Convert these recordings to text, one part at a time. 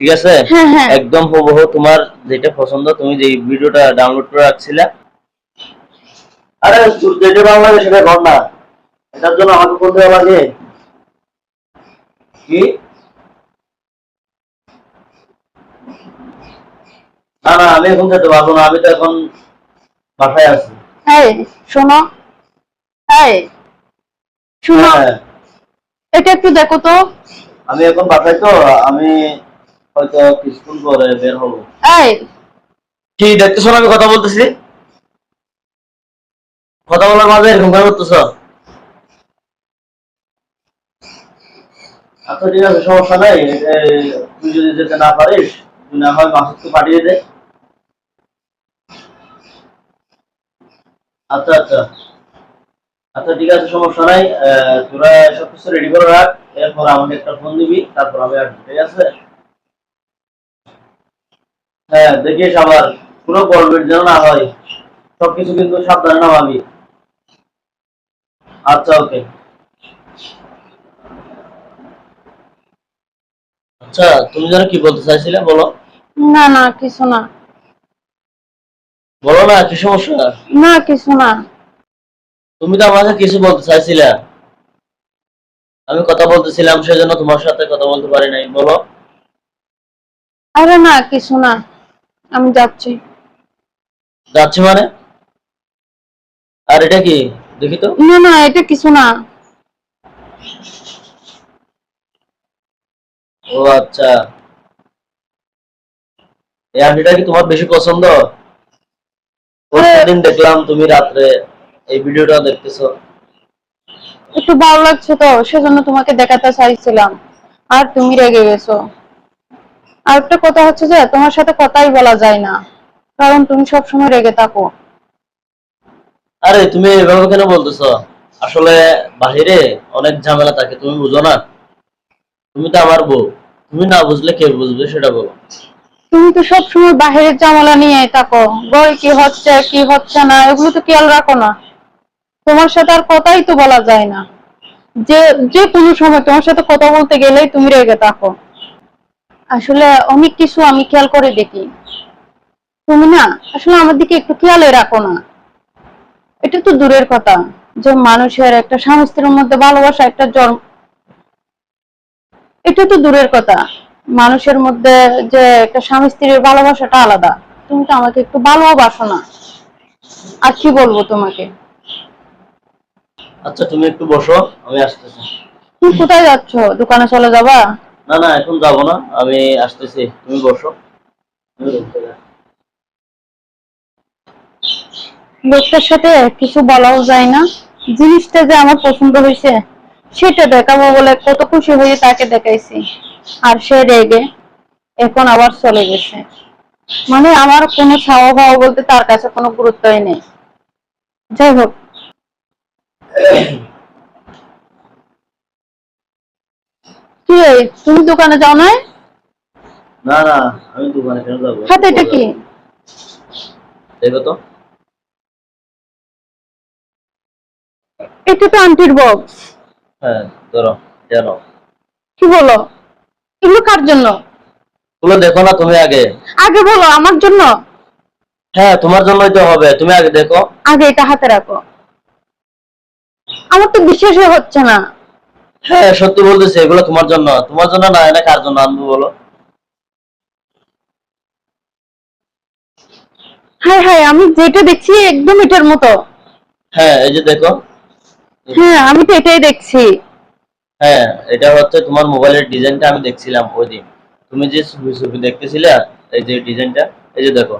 ঠিক আছে? হ্যাঁ হ্যাঁ। একদম হুবহু তোমার যেটা পছন্দ তুমি যে ভিডিওটা ডাউনলোড করে রাখছিলে। আরে যেটা লাগে সেটা কর না। এটার জন্য আমাকে ফোন দেওয়া লাগে কি? না না আমি এখন যেতে পারব না আমি তো এখন বাসায় আছি। এই শোনো। এই শোনো। হ্যাঁ, এটা একটু দেখো তো। আমি এখন বাসায় তো আমি হয়তো কিছুক্ষণ পরে বের হব। এই। কি দেখতেছো আমি কথা বলতেছি? কথা বলার মাঝে এরকম করে করতেছ? আচ্ছা ঠিক আছে সমস্যা নাই তুই যদি যেতে না পারিস তুই না হয় মাসুদকে পাঠিয়ে দে। আচ্ছা আচ্ছা। আচ্ছা ঠিক আছে সমস্যা নাই আহ, তোরা সবকিছু রেডি করে রাখ এরপর আমাকে একটা ফোন দিবি তারপর আমি আসব ঠিক আছে? হ্যাঁ দেখিস আবার। কোনো গল্পের যেন না হয়। সবকিছু কিন্তু সাবধানে আচ্ছা ওকে। আচ্ছা তুমি যেন কি বলতে চাইছিলে বলো। না না কিছু না। বলো না কি সমস্যা? না কিছু না। তুমি তো আমাকে কিছু বলতে চাইছিলে। আমি কথা বলতেছিলাম সেজন্য তোমার সাথে কথা বলতে পারি নাই। বলো। আরে না কিছু না। আমি যাচ্ছি। যাচ্ছি মানে? আর এটা কি? দেখি তো। না না এটা কিছু না। ও আচ্ছা। এই আন্টিটা কি তোমার বেশি পছন্দ? দিন দেখলাম তুমি রাত্রে এই ভিডিওটা দেখতেছো। একটু ভালো লাগছে তো সেজন্য তোমাকে দেখাতে চাইছিলাম। আর তুমি রেগে গেছো। আর একটা কথা হচ্ছে যে তোমার সাথে কথাই বলা যায় না। কারণ তুমি সবসময় রেগে থাকো। আরে তুমি এভাবে কেন বলতেছো? আসলে বাহিরে অনেক ঝামেলা থাকে তুমি বুঝো না। তুমি তো আমার বউ। তুমি না বুঝলে কে বুঝবে সেটা বলো। তুমি তো সবসময় বাহিরের জামালা নিয়ে থাকো। ঘরে কি হচ্ছে কি হচ্ছে না এগুলো তো খেয়াল রাখো না। তোমার সাথে আর কথাই তো বলা যায় না। যে যে কোনো সময় তোমার সাথে কথা বলতে গেলেই তুমি রেগে থাকো। আসলে অনেক কিছু আমি খেয়াল করে দেখি। তুমি না আসলে আমার দিকে একটু খেয়ালে রাখো না। এটা তো দূরের কথা যে মানুষের একটা স্বামী স্ত্রীর মধ্যে ভালোবাসা একটা জন্ম। এটা তো দূরের কথা। মানুষের মধ্যে যে একটা স্বামী স্ত্রীর ভালোবাসাটা আলাদা। তুমি তো আমাকে একটু ভালোবাসো না। আর কি বলব তোমাকে? আচ্ছা তুমি একটু বসো আমি আসতেছি। তুমি কোথায় যাচ্ছ? দোকানে চলে যাবা? না না, এখন যাব না। আমি আসতেছি। তুমি বসো। লোকটার সাথে কিছু বলাও যায় না। জিনিসটা যে আমার পছন্দ হয়েছে, সেটা দেখাবো বলে কত খুশি হয়ে তাকে দেখাইছি। আর সে রেগে এখন আবার চলে গেছে। মানে আমার কোনো ছাওয়া পাওয়া বলতে তার কাছে কোনো গুরুত্বই নেই। যাই হোক। কি তুমি দোকানে যাও না না না আমি দোকানে কেন যাব? হাতে এটা কি? দেখো তো। এটা তো আন্টির বক্স হ্যাঁ ধরো জানো কি বলো? এগুলো কার জন্য? তুলো দেখো না তুমি আগে। আগে বলো আমার জন্য? হ্যাঁ তোমার জন্যই তো হবে তুমি আগে দেখো। আগে এটা হাতে রাখো। আমার তো বিশ্বাসই হচ্ছে না। হ্যাঁ সত্যি বলতেছি এগুলো তোমার জন্য। তোমার জন্য না এটা কার জন্য আনব বলো? হ্যাঁ হ্যাঁ আমি যেটা দেখছি একদম এটার মতো। হ্যাঁ এই যে দেখো। হ্যাঁ আমি তো এটাই দেখছি। হ্যাঁ এটা হচ্ছে তোমার মোবাইলের ডিজাইনটা আমি দেখছিলাম ওই দিন। তুমি যে ছবি ছবি দেখতেছিলে এই যে ডিজাইনটা এই যে দেখো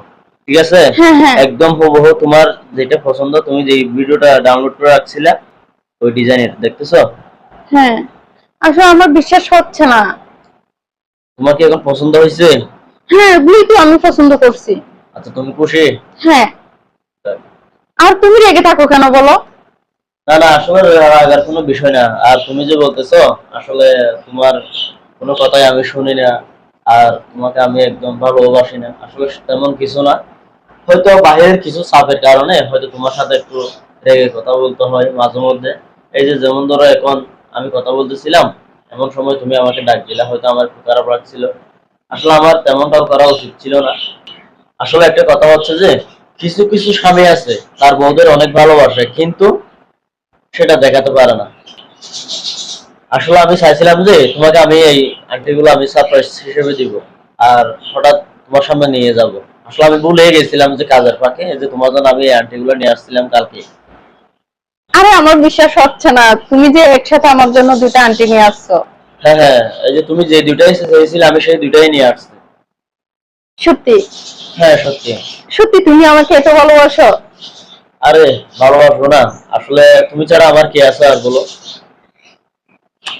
ঠিক আছে? হ্যাঁ হ্যাঁ। একদম হুবহু তোমার যেটা পছন্দ তুমি যে ভিডিওটা ডাউনলোড করে রাখছিলে ওই ডিজাইনের দেখতেছো? হ্যাঁ আসলে আমার বিশ্বাস হচ্ছে না। তোমার কি এখন পছন্দ হয়েছে? হ্যাঁ এগুলোই তো আমি পছন্দ করছি। আচ্ছা তুমি খুশি? হ্যাঁ। আর তুমি রেগে থাকো কেন বলো? না না আসলে রাগার কোনো বিষয় না। আর তুমি যে বলতেছো আসলে তোমার কোনো কথাই আমি শুনি না। আর তোমাকে আমি একদম ভালোবাসি না। আসলে তেমন কিছু না। হয়তো বাইরের কিছু চাপের কারণে হয়তো তোমার সাথে একটু রেগে কথা বলতে হয় মাঝে মধ্যে। এই যে যেমন ধরো এখন আমি কথা বলতেছিলাম, এমন সময় তুমি আমাকে ডাক দিলা, হয়তো আমার একটু খারাপ লাগছিল। আসলে আমার তেমনটাও করা উচিত ছিল না। আসলে একটা কথা হচ্ছে যে, কিছু কিছু স্বামী আছে, তার বউদের অনেক ভালোবাসে, কিন্তু সেটা দেখাতে পারে না। আসলে আমি চাইছিলাম যে, তোমাকে আমি এই আন্টিগুলো আমি সারপ্রাইজ হিসেবে দিব, আর হঠাৎ তোমার সামনে নিয়ে যাব। আসলে আমি ভুলে গেছিলাম যে কাজের ফাঁকে যে তোমার জন্য আমি এই আন্টিগুলো নিয়ে আসছিলাম কালকে। আরে আমার বিশ্বাস হচ্ছে না। তুমি যে একসাথে আমার জন্য দুটা আন্টি নিয়ে আসছো। হ্যাঁ হ্যাঁ এই যে তুমি যে দুইটাই চেয়েছিলে আমি সেই দুইটাই নিয়ে আসছি। সত্যি? হ্যাঁ সত্যি। সত্যি তুমি আমাকে এত ভালোবাসো? আরে ভালোবাসবো না। আসলে তুমি ছাড়া আমার কি আছে আর বলো?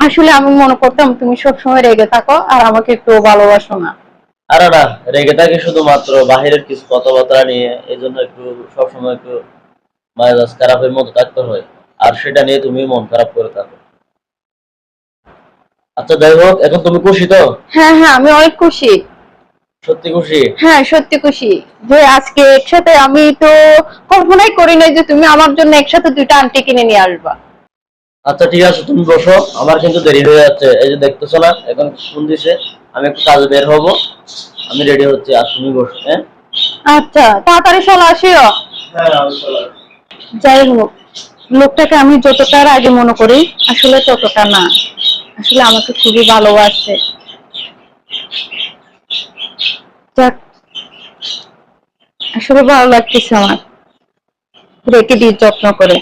আসলে আমি মনে করতাম তুমি সবসময় রেগে থাকো আর আমাকে একটু ভালোবাসো না। আরে না রেগে থাকি শুধুমাত্র বাহিরের কিছু কথাবার্তা নিয়ে এই জন্য একটু সবসময় একটু মেজাজ খারাপের মতো থাকতে হয়। আর সেটা নিয়ে তুমি মন খারাপ করে থাকো। আচ্ছা যাই হোক এখন তুমি খুশি তো? হ্যাঁ হ্যাঁ আমি অনেক খুশি। সত্যি খুশি? হ্যাঁ সত্যি খুশি। যে আজকে একসাথে আমি তো কল্পনাই করি নাই যে তুমি আমার জন্য একসাথে দুইটা আন্টি কিনে নিয়ে আসবা। আচ্ছা ঠিক আছে তুমি বসো। আমার কিন্তু দেরি হয়ে যাচ্ছে। এই যে দেখতেছো না এখন ফোন দিছে। আমি একটু কাজে বের হব। আমি রেডি হচ্ছি আর তুমি বসো হ্যাঁ? আচ্ছা তাড়াতাড়ি চলে আসিও। হ্যাঁ আমি চলে। যাই হোক, লোকটাকে আমি যতটার আগে মনে করি, আসলে ততটা না। আসলে আমাকে খুবই ভালোবাসে। যাক, আসলে ভালো লাগতেছে আমার। রেখে দিয়ে যত্ন করে।